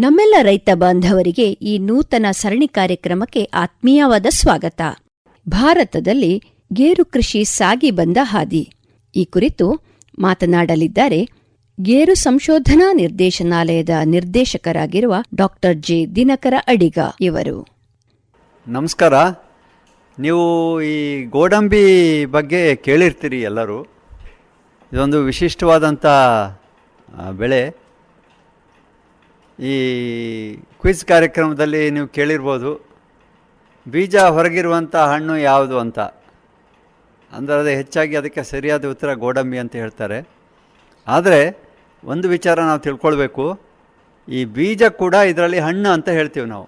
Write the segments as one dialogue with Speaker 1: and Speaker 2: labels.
Speaker 1: ನಮ್ಮೆಲ್ಲ ರೈತ ಬಾಂಧವರಿಗೆ ಈ ನೂತನ ಸರಣಿ ಕಾರ್ಯಕ್ರಮಕ್ಕೆ ಆತ್ಮೀಯವಾದ ಸ್ವಾಗತ. ಭಾರತದಲ್ಲಿ ಗೇರು ಕೃಷಿ ಸಾಗಿ ಬಂದ ಹಾದಿ. ಈ ಕುರಿತು ಮಾತನಾಡಲಿದ್ದಾರೆ ಗೇರು ಸಂಶೋಧನಾ ನಿರ್ದೇಶನಾಲಯದ ನಿರ್ದೇಶಕರಾಗಿರುವ ಡಾಕ್ಟರ್ ಜೆ. ದಿನಕರ ಅಡಿಗ ಇವರು.
Speaker 2: ನಮಸ್ಕಾರ. ನೀವು ಈ ಗೋಡಂಬಿ ಬಗ್ಗೆ ಕೇಳಿರ್ತೀರಿ ಎಲ್ಲರೂ. ಇದೊಂದು ವಿಶಿಷ್ಟವಾದಂಥ ಬೆಳೆ. ಈ ಕ್ವಿಜ್ ಕಾರ್ಯಕ್ರಮದಲ್ಲಿ ನೀವು ಕೇಳಿರ್ಬೋದು. ಬೀಜ ಹೊರಗಿರುವಂಥ ಹಣ್ಣು ಯಾವುದು ಅಂತ. ಅಂದರೆ ಅದು ಹೆಚ್ಚಾಗಿ ಅದಕ್ಕೆ ಸರಿಯಾದ ಉತ್ತರ ಗೋಡಂಬಿ ಅಂತ ಹೇಳ್ತಾರೆ. ಆದರೆ ಒಂದು ವಿಚಾರ ನಾವು ತಿಳ್ಕೊಳ್ಬೇಕು. ಈ ಬೀಜ ಕೂಡ ಇದರಲ್ಲಿ ಹಣ್ಣು ಅಂತ ಹೇಳ್ತೀವಿ ನಾವು.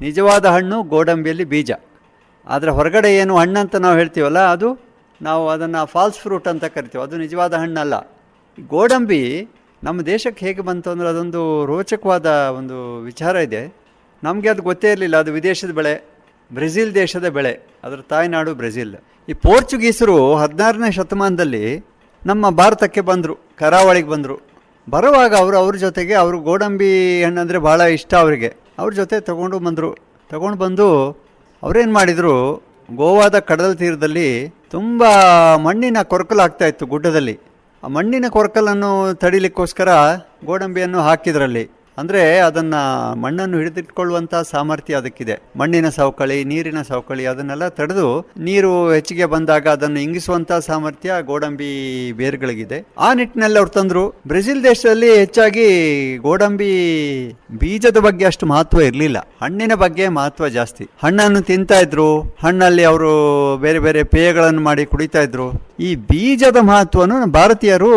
Speaker 2: ನಿಜವಾದ ಹಣ್ಣು ಗೋಡಂಬಿಯಲ್ಲಿ ಬೀಜ. ಆದರೆ ಹೊರಗಡೆ ಏನು ಹಣ್ಣು ಅಂತ ನಾವು ಹೇಳ್ತೀವಲ್ಲ, ಅದು ನಾವು ಅದನ್ನು ಫಾಲ್ಸ್ ಫ್ರೂಟ್ ಅಂತ ಕರಿತೀವಿ. ಅದು ನಿಜವಾದ ಹಣ್ಣಲ್ಲ. ಗೋಡಂಬಿ ನಮ್ಮ ದೇಶಕ್ಕೆ ಹೇಗೆ ಬಂತು ಅಂದರೆ ಅದೊಂದು ರೋಚಕವಾದ ಒಂದು ವಿಚಾರ ಇದೆ. ನಮಗೆ ಅದು ಗೊತ್ತೇ ಇರಲಿಲ್ಲ. ಅದು ವಿದೇಶದ ಬೆಳೆ, ಬ್ರೆಜಿಲ್ ದೇಶದ ಬೆಳೆ, ಅದರ ತಾಯ್ನಾಡು ಬ್ರೆಜಿಲ್. ಈ ಪೋರ್ಚುಗೀಸರು ಹದಿನಾರನೇ ಶತಮಾನದಲ್ಲಿ ನಮ್ಮ ಭಾರತಕ್ಕೆ ಬಂದರು, ಕರಾವಳಿಗೆ ಬಂದರು. ಬರುವಾಗ ಅವರು ಅವ್ರ ಜೊತೆಗೆ, ಅವರು ಗೋಡಂಬಿ ಹಣ್ಣಂದರೆ ಭಾಳ ಇಷ್ಟ ಅವರಿಗೆ. ಅವ್ರ ಜೊತೆ ತಗೊಂಡು ಬಂದರು. ತಗೊಂಡು ಬಂದು ಅವರೇನು ಮಾಡಿದರು? ಗೋವಾದ ಕಡಲ ತೀರದಲ್ಲಿ ತುಂಬ ಮಣ್ಣಿನ ಕೊರಕಲಾಗ್ತಾ ಇತ್ತು ಗುಡ್ಡದಲ್ಲಿ. ಮಣ್ಣಿನ ಕೊರಕಲನ್ನು ತಡಿಲಿಕ್ಕೋಸ್ಕರ ಗೋಡಂಬಿಯನ್ನು ಹಾಕಿದ್ರಲ್ಲಿ. ಅಂದರೆ ಅದನ್ನು ಮಣ್ಣನ್ನು ಹಿಡಿದಿಟ್ಕೊಳ್ಳುವಂಥ ಸಾಮರ್ಥ್ಯ ಅದಕ್ಕಿದೆ. ಮಣ್ಣಿನ ಸವಕಳಿ, ನೀರಿನ ಸವಕಳಿ ಅದನ್ನೆಲ್ಲ ತಡೆದು ನೀರು ಹೆಚ್ಚಿಗೆ ಬಂದಾಗ ಅದನ್ನು ಇಂಗಿಸುವಂಥ ಸಾಮರ್ಥ್ಯ ಗೋಡಂಬಿ ಬೇರುಗಳಿಗಿದೆ. ಆ ನಿಟ್ಟಿನಲ್ಲಿ ಅವ್ರು ತಂದರು. ಬ್ರೆಜಿಲ್ ದೇಶದಲ್ಲಿ ಹೆಚ್ಚಾಗಿ ಗೋಡಂಬಿ ಬೀಜದ ಬಗ್ಗೆ ಅಷ್ಟು ಮಹತ್ವ ಇರಲಿಲ್ಲ. ಹಣ್ಣಿನ ಬಗ್ಗೆ ಮಹತ್ವ ಜಾಸ್ತಿ. ಹಣ್ಣನ್ನು ತಿಂತಾ ಇದ್ರು. ಹಣ್ಣಲ್ಲಿ ಅವರು ಬೇರೆ ಬೇರೆ ಪೇಯಗಳನ್ನು ಮಾಡಿ ಕುಡಿತಾ ಇದ್ರು. ಈ ಬೀಜದ ಮಹತ್ವವನ್ನು ನಮ್ಮ ಭಾರತೀಯರು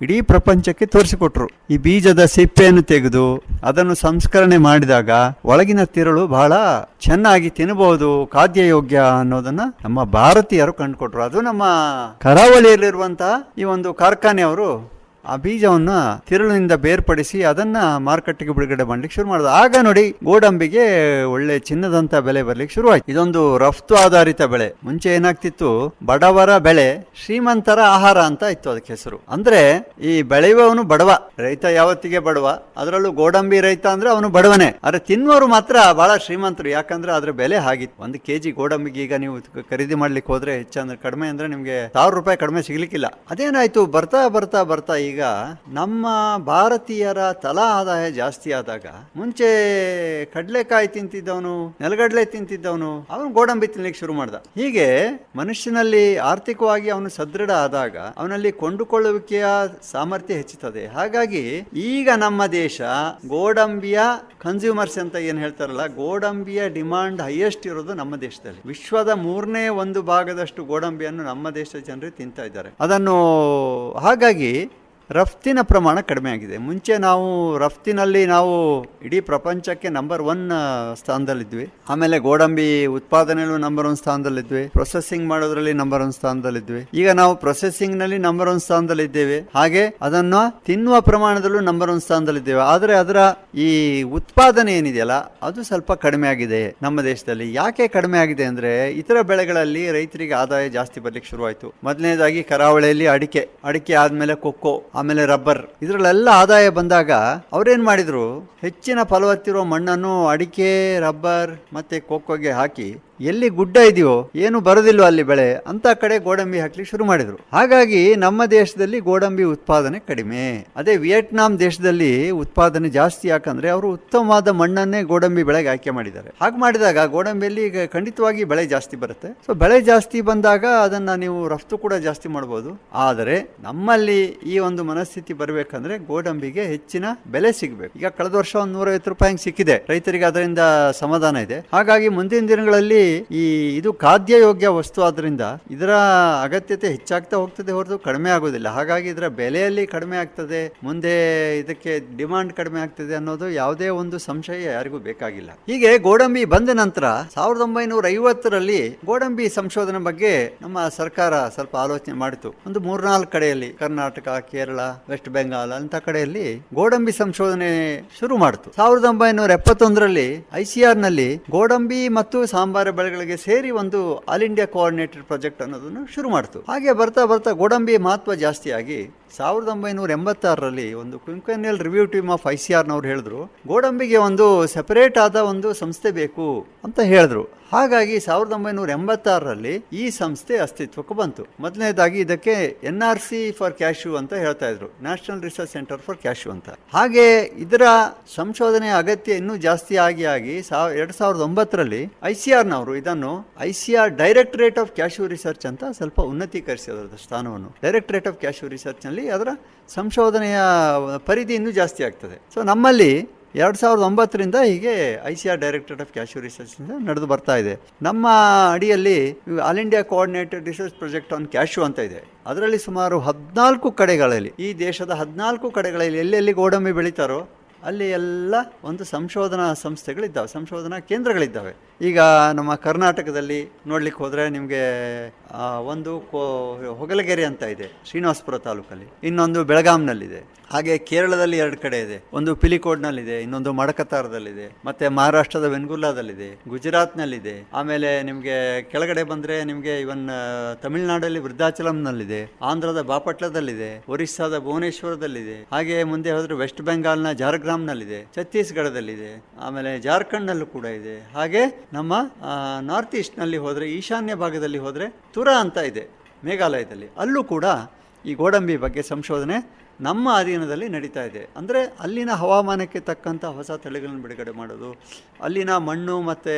Speaker 2: ಇಡೀ ಪ್ರಪಂಚಕ್ಕೆ ತೋರಿಸಿಕೊಟ್ರು. ಈ ಬೀಜದ ಸಿಪ್ಪೆಯನ್ನು ತೆಗೆದು ಅದನ್ನು ಸಂಸ್ಕರಣೆ ಮಾಡಿದಾಗ ಒಳಗಿನ ತಿರುಳು ಬಹಳ ಚೆನ್ನಾಗಿ ತಿನ್ನಬಹುದು ಖಾದ್ಯ ಯೋಗ್ಯ ಅನ್ನೋದನ್ನ ನಮ್ಮ ಭಾರತೀಯರು ಕಂಡುಕೊಟ್ರು. ಅದು ನಮ್ಮ ಕರಾವಳಿಯಲ್ಲಿರುವಂತಹ ಈ ಒಂದು ಕಾರ್ಖಾನೆಯವರು ಆ ಬೀಜವನ್ನ ತಿರುಳಿನಿಂದ ಬೇರ್ಪಡಿಸಿ ಅದನ್ನ ಮಾರುಕಟ್ಟೆಗೆ ಬಿಡುಗಡೆ ಮಾಡ್ಲಿಕ್ಕೆ ಶುರು ಮಾಡಿದ್ರು. ಆಗ ನೋಡಿ, ಗೋಡಂಬಿಗೆ ಒಳ್ಳೆ ಚಿನ್ನದಂತ ಬೆಲೆ ಬರ್ಲಿಕ್ಕೆ ಶುರುವಾಯ್ತು. ಇದೊಂದು ರಫ್ತು ಆಧಾರಿತ ಬೆಳೆ. ಮುಂಚೆ ಏನಾಗ್ತಿತ್ತು? ಬಡವರ ಬೆಳೆ, ಶ್ರೀಮಂತರ ಆಹಾರ ಅಂತ ಇತ್ತು ಅದಕ್ಕೆ ಹೆಸರು. ಅಂದ್ರೆ, ಈ ಬೆಳೆಯುವವನು ಬಡವ. ರೈತ ಯಾವತ್ತಿಗೆ ಬಡವ? ಅದರಲ್ಲೂ ಗೋಡಂಬಿ ರೈತ ಅಂದ್ರೆ ಅವನು ಬಡವನೇ. ಆದ್ರೆ ತಿನ್ನುವರು ಮಾತ್ರ ಬಹಳ ಶ್ರೀಮಂತರು. ಯಾಕಂದ್ರೆ ಅದ್ರ ಬೆಲೆ ಆಗಿತ್ತು ಒಂದು ಕೆಜಿ ಗೋಡಂಬಿಗೆ ಈಗ ನೀವು ಖರೀದಿ ಮಾಡ್ಲಿಕ್ಕೆ ಹೋದ್ರೆ ಹೆಚ್ಚಂದ್ರೆ ಕಡಿಮೆ ಅಂದ್ರೆ ನಿಮ್ಗೆ ಸಾವಿರ ರೂಪಾಯಿ ಕಡಿಮೆ ಸಿಗ್ಲಿಕ್ಕಿಲ್ಲ. ಅದೇನಾಯ್ತು? ಬರ್ತಾ ಬರ್ತಾ ಬರ್ತಾ ಈಗ ನಮ್ಮ ಭಾರತೀಯರ ತಲಾ ಆದಾಯ ಜಾಸ್ತಿ ಆದಾಗ ಮುಂಚೆ ಕಡಲೆಕಾಯಿ ತಿಂತಿದ್ದವನು, ನೆಲಗಡಲೆ ತಿಂತಿದ್ದವನು, ಅವನು ಗೋಡಂಬಿ ತಿನ್ಲಿಕ್ಕೆ ಶುರು ಮಾಡ್ದ. ಹೀಗೆ ಮನುಷ್ಯನಲ್ಲಿ ಆರ್ಥಿಕವಾಗಿ ಅವನು ಸದೃಢ ಆದಾಗ ಅವನಲ್ಲಿ ಕೊಂಡುಕೊಳ್ಳುವಿಕೆಯ ಸಾಮರ್ಥ್ಯ ಹೆಚ್ಚುತ್ತದೆ. ಹಾಗಾಗಿ ಈಗ ನಮ್ಮ ದೇಶ ಗೋಡಂಬಿಯ ಕನ್ಸ್ಯೂಮರ್ಸ್ ಅಂತ ಏನು ಹೇಳ್ತಾರಲ್ಲ, ಗೋಡಂಬಿಯ ಡಿಮಾಂಡ್ ಹೈಯೆಸ್ಟ್ ಇರೋದು ನಮ್ಮ ದೇಶದಲ್ಲಿ. ವಿಶ್ವದ ಮೂರನೇ ಒಂದು ಭಾಗದಷ್ಟು ಗೋಡಂಬಿಯನ್ನು ನಮ್ಮ ದೇಶದ ಜನರು ತಿಂತಾ ಇದ್ದಾರೆ. ಅದನ್ನು ಹಾಗಾಗಿ ರಫ್ತಿನ ಪ್ರಮಾಣ ಕಡಿಮೆ ಆಗಿದೆ. ಮುಂಚೆ ನಾವು ರಫ್ತಿನಲ್ಲಿ ನಾವು ಇಡೀ ಪ್ರಪಂಚಕ್ಕೆ ನಂಬರ್ ಒನ್ ಸ್ಥಾನದಲ್ಲಿದ್ವಿ. ಆಮೇಲೆ ಗೋಡಂಬಿ ಉತ್ಪಾದನೆಯಲ್ಲೂ ನಂಬರ್ ಒನ್ ಸ್ಥಾನದಲ್ಲಿದ್ವಿ. ಪ್ರೊಸೆಸಿಂಗ್ ಮಾಡೋದ್ರಲ್ಲಿ ನಂಬರ್ ಒನ್ ಸ್ಥಾನದಲ್ಲಿದ್ವಿ. ಈಗ ನಾವು ಪ್ರೊಸೆಸಿಂಗ್ನಲ್ಲಿ ನಂಬರ್ ಒನ್ ಸ್ಥಾನದಲ್ಲಿದ್ದೇವೆ. ಹಾಗೆ ಅದನ್ನು ತಿನ್ನುವ ಪ್ರಮಾಣದಲ್ಲೂ ನಂಬರ್ ಒನ್ ಸ್ಥಾನದಲ್ಲಿದ್ದೇವೆ. ಆದರೆ ಅದರ ಈ ಉತ್ಪಾದನೆ ಏನಿದೆಯಲ್ಲ, ಅದು ಸ್ವಲ್ಪ ಕಡಿಮೆ ಆಗಿದೆ ನಮ್ಮ ದೇಶದಲ್ಲಿ. ಯಾಕೆ ಕಡಿಮೆ ಆಗಿದೆ ಅಂದ್ರೆ, ಇತರ ಬೆಳೆಗಳಲ್ಲಿ ರೈತರಿಗೆ ಆದಾಯ ಜಾಸ್ತಿ ಬರ್ಲಿಕ್ಕೆ ಶುರುವಾಯಿತು. ಮೊದಲನೇದಾಗಿ ಕರಾವಳಿಯಲ್ಲಿ ಅಡಿಕೆ ಅಡಿಕೆ ಆದ್ಮೇಲೆ ಕೊಕ್ಕೋ ಆಮೇಲೆ ರಬ್ಬರ್. ಇದರಲ್ಲೆಲ್ಲ ಆದಾಯ ಬಂದಾಗ ಅವ್ರೇನ್ ಮಾಡಿದ್ರು? ಹೆಚ್ಚಿನ ಫಲವತ್ತಿರುವ ಮಣ್ಣನ್ನು ಅಡಿಕೆ, ರಬ್ಬರ್ ಮತ್ತೆ ಕೊಕ್ಕೋಗೆ ಹಾಕಿ ಎಲ್ಲಿ ಗುಡ್ಡ ಇದೆಯೋ, ಏನು ಬರೋದಿಲ್ವೋ ಅಲ್ಲಿ ಬೆಳೆ, ಅಂತ ಕಡೆ ಗೋಡಂಬಿ ಹಾಕ್ಲಿಕ್ಕೆ ಶುರು ಮಾಡಿದ್ರು. ಹಾಗಾಗಿ ನಮ್ಮ ದೇಶದಲ್ಲಿ ಗೋಡಂಬಿ ಉತ್ಪಾದನೆ ಕಡಿಮೆ. ಅದೇ ವಿಯೆಟ್ನಾಂ ದೇಶದಲ್ಲಿ ಉತ್ಪಾದನೆ ಜಾಸ್ತಿ, ಯಾಕಂದ್ರೆ ಅವರು ಉತ್ತಮವಾದ ಮಣ್ಣನ್ನೇ ಗೋಡಂಬಿ ಬೆಳೆಗೆ ಆಯ್ಕೆ ಮಾಡಿದ್ದಾರೆ. ಹಾಗೆ ಮಾಡಿದಾಗ ಗೋಡಂಬಿಯಲ್ಲಿ ಈಗ ಖಂಡಿತವಾಗಿ ಬೆಳೆ ಜಾಸ್ತಿ ಬರುತ್ತೆ. ಸೊ ಬೆಳೆ ಜಾಸ್ತಿ ಬಂದಾಗ ಅದನ್ನ ನೀವು ರಫ್ತು ಕೂಡ ಜಾಸ್ತಿ ಮಾಡಬಹುದು ಆದರೆ ನಮ್ಮಲ್ಲಿ ಈ ಒಂದು ಮನಸ್ಥಿತಿ ಬರಬೇಕಂದ್ರೆ ಗೋಡಂಬಿಗೆ ಹೆಚ್ಚಿನ ಬೆಲೆ ಸಿಗಬೇಕು. ಈಗ ಕಳೆದ ವರ್ಷ ಒಂದು ನೂರೈವತ್ತು ರೂಪಾಯಿ ಸಿಕ್ಕಿದೆ. ರೈತರಿಗೆ ಅದರಿಂದ ಸಮಾಧಾನ ಇದೆ. ಹಾಗಾಗಿ ಮುಂದಿನ ದಿನಗಳಲ್ಲಿ ಈ ಇದು ಖಾದ್ಯ ಯೋಗ್ಯ ವಸ್ತು ಆದ್ರಿಂದ ಇದರ ಅಗತ್ಯತೆ ಹೆಚ್ಚಾಗ್ತಾ ಹೋಗ್ತದೆ ಹೊರತು ಕಡಿಮೆ ಆಗೋದಿಲ್ಲ. ಹಾಗಾಗಿ ಇದರ ಬೆಲೆಯಲ್ಲಿ ಕಡಿಮೆ ಆಗ್ತದೆ, ಮುಂದೆ ಇದಕ್ಕೆ ಡಿಮಾಂಡ್ ಕಡಿಮೆ ಆಗ್ತದೆ ಅನ್ನೋದು ಯಾವುದೇ ಒಂದು ಸಂಶಯ ಯಾರಿಗೂ ಬೇಕಾಗಿಲ್ಲ. ಹೀಗೆ ಗೋಡಂಬಿ ಬಂದ ನಂತರ ಸಾವಿರದ ಒಂಬೈನೂರ ಐವತ್ತರಲ್ಲಿ ಗೋಡಂಬಿ ಸಂಶೋಧನೆ ಬಗ್ಗೆ ನಮ್ಮ ಸರ್ಕಾರ ಸ್ವಲ್ಪ ಆಲೋಚನೆ ಮಾಡಿತು. ಒಂದು ಮೂರ್ನಾಲ್ಕು ಕಡೆಯಲ್ಲಿ ಕರ್ನಾಟಕ, ಕೇರಳ, ವೆಸ್ಟ್ ಬೆಂಗಾಲ್ ಅಂತ ಕಡೆಯಲ್ಲಿ ಗೋಡಂಬಿ ಸಂಶೋಧನೆ ಶುರು ಮಾಡಿತು. ಸಾವಿರದ ಒಂಬೈನೂರ ಎಪ್ಪತ್ತೊಂದರಲ್ಲಿ ಐಸಿಆರ್ನಲ್ಲಿ ಗೋಡಂಬಿ ಮತ್ತು ಸಾಂಬಾರ ಬೆಳೆಗಳಿಗೆ ಸೇರಿ ಒಂದು ಆಲ್ ಇಂಡಿಯಾ ಕೋಆರ್ಡಿನೇಟೆಡ್ ಪ್ರಾಜೆಕ್ಟ್ ಅನ್ನೋದನ್ನು ಶುರು ಮಾಡ್ತು. ಹಾಗೆ ಬರ್ತಾ ಬರ್ತಾ ಗೋಡಂಬಿ ಮಹತ್ವ ಜಾಸ್ತಿಯಾಗಿ ಸಾವಿರದ ಒಂಬೈನೂರ ಎಂಬತ್ತಾರರಲ್ಲಿ ಒಂದು quinquennial review team of I C ಆರ್ನವ್ರು ಹೇಳಿದ್ರು, ಗೋಡಂಬಿಗೆ ಒಂದು ಸೆಪರೇಟ್ ಆದ ಒಂದು ಸಂಸ್ಥೆ ಬೇಕು ಅಂತ ಹೇಳಿದ್ರು. ಹಾಗಾಗಿ ಸಾವಿರದ ಒಂಬೈನೂರ ಎಂಬತ್ತಾರರಲ್ಲಿ ಈ ಸಂಸ್ಥೆ ಅಸ್ತಿತ್ವಕ್ಕೆ ಬಂತು. ಮೊದಲನೇದಾಗಿ ಇದಕ್ಕೆ N R C for cashew ಅಂತ ಹೇಳ್ತಾ ಇದ್ರು national research centre for cashew ಅಂತ. ಹಾಗೆ ಇದರ ಸಂಶೋಧನೆ ಅಗತ್ಯ ಇನ್ನೂ ಜಾಸ್ತಿ ಆಗಿ ಆಗಿ ಎರಡು ಸಾವಿರದ ಒಂಬತ್ತರಲ್ಲಿ ಐ ಸಿ ಆರ್ನವರು ಇದನ್ನು I C R directorate of cashew research ಅಂತ ಸ್ವಲ್ಪ ಉನ್ನತೀಕರಿಸಿದ ಸ್ಥಾನವನ್ನು. ಡೈರೆಕ್ಟರೇಟ್ ಆಫ್ ಕ್ಯಾಶ್ಯೂ ರಿಸರ್ಚ್ನಲ್ಲಿ ಅದರ ಸಂಶೋಧನೆಯ ಪರಿಧಿ ಇನ್ನೂ ಜಾಸ್ತಿ ಆಗ್ತದೆ. ಸೊ ನಮ್ಮಲ್ಲಿ ಎರಡು ಸಾವಿರದ ಒಂಬತ್ತರಿಂದ ಹೀಗೆ I C R directorate of cashew ರಿಸರ್ಚ್ನಿಂದ ನಡೆದು ಬರ್ತಾ ಇದೆ. ನಮ್ಮ ಅಡಿಯಲ್ಲಿ all India coordinated research project on cashew ಅಂತ ಇದೆ. ಅದರಲ್ಲಿ ಸುಮಾರು ಹದಿನಾಲ್ಕು ಕಡೆಗಳಲ್ಲಿ ಈ ದೇಶದ ಹದಿನಾಲ್ಕು ಕಡೆಗಳಲ್ಲಿ ಎಲ್ಲೆಲ್ಲಿ ಗೋಡಂಬಿ ಬೆಳೀತಾರೋ ಅಲ್ಲಿ ಎಲ್ಲ ಒಂದು ಸಂಶೋಧನಾ ಸಂಸ್ಥೆಗಳಿದ್ದಾವೆ, ಸಂಶೋಧನಾ ಕೇಂದ್ರಗಳಿದ್ದಾವೆ. ಈಗ ನಮ್ಮ ಕರ್ನಾಟಕದಲ್ಲಿ ನೋಡ್ಲಿಕ್ಕೆ ಹೋದರೆ ನಿಮಗೆ ಒಂದು ಕೋ, ಹೊಗಲಗೆರೆ ಅಂತ ಇದೆ, ಶ್ರೀನಿವಾಸಪುರ ತಾಲೂಕಲ್ಲಿ. ಇನ್ನೊಂದು ಬೆಳಗಾಂನಲ್ಲಿದೆ. ಹಾಗೆ ಕೇರಳದಲ್ಲಿ ಎರಡು ಕಡೆ ಇದೆ. ಒಂದು ಪಿಲಿಕೋಡ್ನಲ್ಲಿದೆ, ಇನ್ನೊಂದು ಮಡಕತಾರದಲ್ಲಿದೆ, ಮತ್ತೆ ಮಹಾರಾಷ್ಟ್ರದ ವೆನ್ಗುಲ್ಲಾದಲ್ಲಿದೆ, ಗುಜರಾತ್ನಲ್ಲಿದೆ. ಆಮೇಲೆ ನಿಮಗೆ ಕೆಳಗಡೆ ಬಂದರೆ ನಿಮಗೆ ಇವನ್ ತಮಿಳುನಾಡಲ್ಲಿ ವೃದ್ಧಾಚಲಂನಲ್ಲಿದೆ, ಆಂಧ್ರದ ಬಾಪಟ್ಲದಲ್ಲಿದೆ, ಒರಿಸ್ಸಾದ ಭುವನೇಶ್ವರದಲ್ಲಿದೆ. ಹಾಗೆ ಮುಂದೆ ಹೋದರೆ ವೆಸ್ಟ್ ಬೆಂಗಾಲ್ನ ಜಾರ್ಗ್ರಾಮ್ನಲ್ಲಿದೆ, ಛತ್ತೀಸ್ಗಢದಲ್ಲಿದೆ, ಆಮೇಲೆ ಜಾರ್ಖಂಡ್ನಲ್ಲೂ ಕೂಡ ಇದೆ. ಹಾಗೆ ನಮ್ಮ ನಾರ್ತ್ ಈಸ್ಟ್ನಲ್ಲಿ ಹೋದರೆ, ಈಶಾನ್ಯ ಭಾಗದಲ್ಲಿ ಹೋದರೆ ತುರಾ ಅಂತ ಇದೆ, ಮೇಘಾಲಯದಲ್ಲಿ. ಅಲ್ಲೂ ಕೂಡ ಈ ಗೋಡಂಬಿ ಬಗ್ಗೆ ಸಂಶೋಧನೆ ನಮ್ಮ ಅಧೀನದಲ್ಲಿ ನಡೀತಾ ಇದೆ. ಅಂದರೆ ಅಲ್ಲಿನ ಹವಾಮಾನಕ್ಕೆ ತಕ್ಕಂಥ ಹೊಸ ತಳಿಗಳನ್ನು ಬಿಡುಗಡೆ ಮಾಡೋದು, ಅಲ್ಲಿನ ಮಣ್ಣು ಮತ್ತು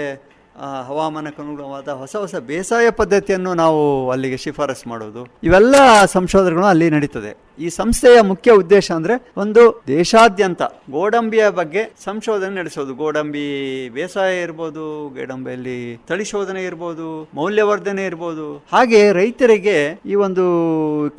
Speaker 2: ಹವಾಮಾನಕ್ಕೆ ಅನುಗುಣವಾದ ಹೊಸ ಹೊಸ ಬೇಸಾಯ ಪದ್ಧತಿಯನ್ನು ನಾವು ಅಲ್ಲಿಗೆ ಶಿಫಾರಸು ಮಾಡೋದು. ಇವೆಲ್ಲ ಸಂಶೋಧನೆಗಳು ಅಲ್ಲಿ ನಡೀತದೆ. ಈ ಸಂಸ್ಥೆಯ ಮುಖ್ಯ ಉದ್ದೇಶ ಅಂದರೆ ಒಂದು ದೇಶಾದ್ಯಂತ ಗೋಡಂಬಿಯ ಬಗ್ಗೆ ಸಂಶೋಧನೆ ನಡೆಸೋದು. ಗೋಡಂಬಿ ಬೇಸಾಯ ಇರ್ಬೋದು, ಗೋಡಂಬಿಯಲ್ಲಿ ತಳಿ ಶೋಧನೆ ಇರ್ಬೋದು, ಮೌಲ್ಯವರ್ಧನೆ ಇರ್ಬೋದು. ಹಾಗೆ ರೈತರಿಗೆ ಈ ಒಂದು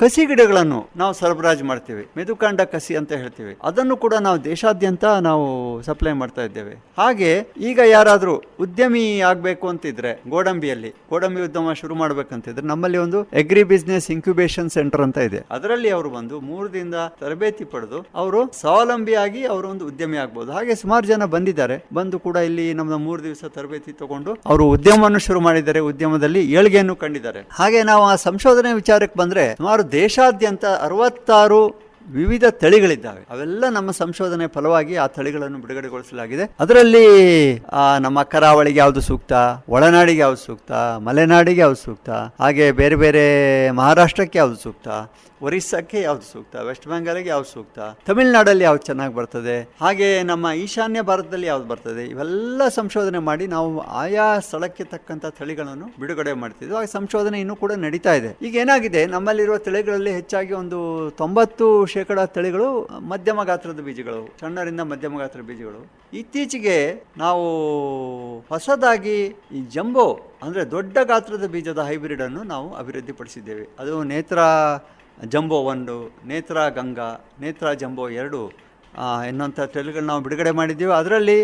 Speaker 2: ಕಸಿ ಗಿಡಗಳನ್ನು ನಾವು ಸರಬರಾಜು ಮಾಡ್ತೀವಿ. ಮೆದುಕಾಂಡ ಕಸಿ ಅಂತ ಹೇಳ್ತೀವಿ. ಅದನ್ನು ಕೂಡ ನಾವು ದೇಶಾದ್ಯಂತ ನಾವು ಸಪ್ಲೈ ಮಾಡ್ತಾ ಇದ್ದೇವೆ. ಹಾಗೆ ಈಗ ಯಾರಾದರೂ ಉದ್ಯಮಿ ಆಗಬೇಕು ಅಂತಿದ್ರೆ, ಗೋಡಂಬಿಯಲ್ಲಿ, ಗೋಡಂಬಿ ಉದ್ಯಮ ಶುರು ಮಾಡ್ಬೇಕಂತಿದ್ರೆ ನಮ್ಮಲ್ಲಿ ಒಂದು ಅಗ್ರಿ ಬಿಸ್ನೆಸ್ ಇನ್ಕ್ಯುಬೇಷನ್ ಸೆಂಟರ್ ಅಂತ ಇದೆ. ಅದರಲ್ಲಿ ಅವರು ಬಂದು ಮೂರು ದಿನದ ತರಬೇತಿ ಪಡೆದು ಅವರು ಸ್ವಾವಲಂಬಿಯಾಗಿ ಅವರು ಒಂದು ಉದ್ಯಮಿ ಆಗ್ಬೋದು. ಹಾಗೆ ಸುಮಾರು ಜನ ಬಂದಿದ್ದಾರೆ. ಬಂದು ಕೂಡ ಇಲ್ಲಿ ನಮ್ಮ ಮೂರು ದಿವಸ ತರಬೇತಿ ತಗೊಂಡು ಅವರು ಉದ್ಯಮವನ್ನು ಶುರು ಮಾಡಿದ್ದಾರೆ, ಉದ್ಯಮದಲ್ಲಿ ಏಳಿಗೆಯನ್ನು ಕಂಡಿದ್ದಾರೆ. ಹಾಗೆ ನಾವು ಆ ಸಂಶೋಧನೆ ವಿಚಾರಕ್ಕೆ ಬಂದ್ರೆ ಸುಮಾರು ದೇಶಾದ್ಯಂತ ಅರವತ್ತಾರು ವಿವಿಧ ತಳಿಗಳಿದ್ದಾವೆ. ಅವೆಲ್ಲ ನಮ್ಮ ಸಂಶೋಧನೆ ಫಲವಾಗಿ ಆ ತಳಿಗಳನ್ನು ಬಿಡುಗಡೆಗೊಳಿಸಲಾಗಿದೆ. ಅದರಲ್ಲಿ ನಮ್ಮ ಕರಾವಳಿಗೆ ಯಾವುದು ಸೂಕ್ತ, ಒಳನಾಡಿಗೆ ಯಾವುದು ಸೂಕ್ತ, ಮಲೆನಾಡಿಗೆ ಯಾವುದು ಸೂಕ್ತ, ಹಾಗೆ ಬೇರೆ ಬೇರೆ ಮಹಾರಾಷ್ಟ್ರಕ್ಕೆ ಯಾವುದು ಸೂಕ್ತ, ಒರಿಸ್ಸಾಕ್ಕೆ ಯಾವ್ದು ಸೂಕ್ತ, ವೆಸ್ಟ್ ಬೆಂಗಾಲಿಗೆ ಯಾವ್ದು ಸೂಕ್ತ, ತಮಿಳುನಾಡಲ್ಲಿ ಯಾವ್ದು ಚೆನ್ನಾಗಿ ಬರ್ತದೆ, ಹಾಗೆ ನಮ್ಮ ಈಶಾನ್ಯ ಭಾರತದಲ್ಲಿ ಯಾವ್ದು ಬರ್ತದೆ, ಇವೆಲ್ಲ ಸಂಶೋಧನೆ ಮಾಡಿ ನಾವು ಆಯಾ ಸ್ಥಳಕ್ಕೆ ತಕ್ಕಂತ ತಳಿಗಳನ್ನು ಬಿಡುಗಡೆ ಮಾಡ್ತಿದ್ವು. ಆ ಸಂಶೋಧನೆ ಇನ್ನೂ ಕೂಡ ನಡೀತಾ ಇದೆ. ಈಗ ಏನಾಗಿದೆ? ನಮ್ಮಲ್ಲಿರುವ ತಳಿಗಳಲ್ಲಿ ಹೆಚ್ಚಾಗಿ ಒಂದು ತೊಂಬತ್ತು ಶೇಕಡ ತಳಿಗಳು ಮಧ್ಯಮ ಗಾತ್ರದ ಬೀಜಗಳು, ಸಣ್ಣರಿಂದ ಮಧ್ಯಮ ಗಾತ್ರದ ಬೀಜಗಳು. ಇತ್ತೀಚೆಗೆ ನಾವು ಹೊಸದಾಗಿ ಈ ಜಂಬೋ, ಅಂದರೆ ದೊಡ್ಡ ಗಾತ್ರದ ಬೀಜದ ಹೈಬ್ರಿಡ್ ಅನ್ನು ನಾವು ಅಭಿವೃದ್ಧಿಪಡಿಸಿದ್ದೇವೆ. ಅದು ನೇತ್ರ ಜಂಬೋ ಒಂದು, ನೇತ್ರ ಗಂಗಾ, ನೇತ್ರ ಜಂಬೋ ಎರಡು ಎನ್ನುವಂಥ ತಳಿಗಳು ನಾವು ಬಿಡುಗಡೆ ಮಾಡಿದ್ದೀವಿ. ಅದರಲ್ಲಿ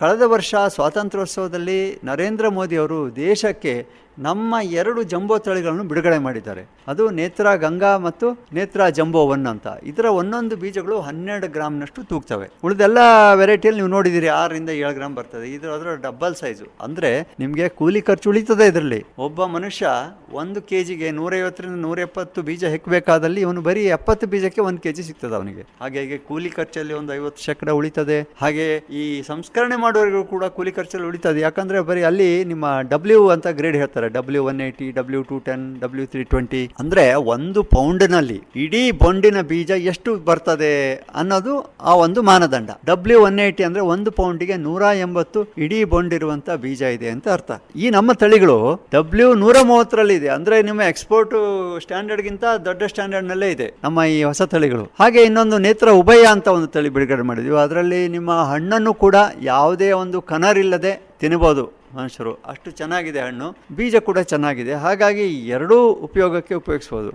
Speaker 2: ಕಳೆದ ವರ್ಷ ಸ್ವಾತಂತ್ರ್ಯೋತ್ಸವದಲ್ಲಿ ನರೇಂದ್ರ ಮೋದಿ ಅವರು ದೇಶಕ್ಕೆ ನಮ್ಮ ಎರಡು ಜಂಬೋ ತಳಿಗಳನ್ನು ಬಿಡುಗಡೆ ಮಾಡಿದ್ದಾರೆ. ಅದು ನೇತ್ರ ಗಂಗಾ ಮತ್ತು ನೇತ್ರ ಜಂಬೋ ಒನ್ ಅಂತ. ಇದರ ಒಂದೊಂದು ಬೀಜಗಳು ಹನ್ನೆರಡು ಗ್ರಾಮ್ನಷ್ಟು ತೂಗ್ತವೆ. ಉಳಿದೆಲ್ಲ ವೆರೈಟಿಯಲ್ಲಿ ನೀವು ನೋಡಿದ್ದೀರಿ, ಆರರಿಂದ ಏಳು ಗ್ರಾಮ್ ಬರ್ತದೆ. ಇದರ ಅದರ ಡಬ್ಬಲ್ ಸೈಜು. ಅಂದರೆ ನಿಮಗೆ ಕೂಲಿ ಖರ್ಚು ಉಳಿತದೆ ಇದರಲ್ಲಿ. ಒಬ್ಬ ಮನುಷ್ಯ ಒಂದು ಕೆ ಜಿಗೆ ನೂರೈವತ್ತರಿಂದ ನೂರ ಎಪ್ಪತ್ತು ಬೀಜ ಹೆಕ್ಕಬೇಕಾದಲ್ಲಿ ಇವನು ಬರೀ ಎಪ್ಪತ್ತು ಬೀಜಕ್ಕೆ ಒಂದು ಕೆ ಜಿ ಸಿಗ್ತದೆ ಅವನಿಗೆ. ಹಾಗೆ ಹೀಗೆ ಕೂಲಿ ಖರ್ಚಲ್ಲಿ ಒಂದು ಐವತ್ತು ಶೇಕಡ ಉಳಿತದೆ. ಹಾಗೆ ಈ ಸಂಸ್ಕರಣೆ ಮಾಡೋರಿಗೂ ಕೂಡ ಕೂಲಿ ಖರ್ಚಲ್ಲಿ ಉಳಿತದೆ. ಯಾಕಂದ್ರೆ ಬರೀ ಅಲ್ಲಿ ನಿಮ್ಮ ಡಬ್ಲ್ಯೂ ಅಂತ ಗ್ರೇಡ್ ಹೇಳ್ತಾರೆ. W one eighty W two ten W three twenty ಅಂದ್ರೆ ಒಂದು ಪೌಂಡ್ನಲ್ಲಿ ಇಡೀ ಬೊಂಡಿನ ಬೀಜ ಎಷ್ಟು ಬರ್ತದೆ ಅನ್ನೋದು ಆ ಒಂದು ಮಾನದಂಡ. ಡಬ್ಲ್ಯೂ ಒನ್ ಏಯ್ಟಿ ಅಂದ್ರೆ ಒಂದು ಪೌಂಡಿಗೆ ನೂರ ಎಂಬತ್ತು ಇಡೀ ಬೊಂಡ್ ಇರುವಂತ ಬೀಜ ಇದೆ ಅಂತ ಅರ್ಥ. ಈ ನಮ್ಮ ತಳಿಗಳು ಡಬ್ಲ್ಯೂ ನೂರ ಮೂವತ್ತರಲ್ಲಿ ಇದೆ. ಅಂದ್ರೆ ನಿಮ್ಮ ಎಕ್ಸ್ಪೋರ್ಟ್ ಸ್ಟ್ಯಾಂಡರ್ಡ್ಗಿಂತ ದೊಡ್ಡ ಸ್ಟ್ಯಾಂಡರ್ಡ್ ನಲ್ಲೇ ಇದೆ ನಮ್ಮ ಈ ಹೊಸ ತಳಿಗಳು. ಹಾಗೆ ಇನ್ನೊಂದು ನೇತ್ರ ಉಭಯ ಅಂತ ಒಂದು ತಳಿ ಬಿಡುಗಡೆ ಮಾಡಿದ್ವಿ. ಅದರಲ್ಲಿ ನಿಮ್ಮ ಹಣ್ಣನ್ನು ಕೂಡ ಯಾವುದೇ ಒಂದು ಕನರಿಲ್ಲದೆ ತಿನ್ನಬಹುದು ಮನುಷ್ಯರು ಅಷ್ಟು ಚೆನ್ನಾಗಿದೆ ಹಣ್ಣು, ಬೀಜ ಕೂಡ ಚೆನ್ನಾಗಿದೆ. ಹಾಗಾಗಿ ಎರಡೂ ಉಪಯೋಗಕ್ಕೆ ಉಪಯೋಗಿಸ್ಬೋದು.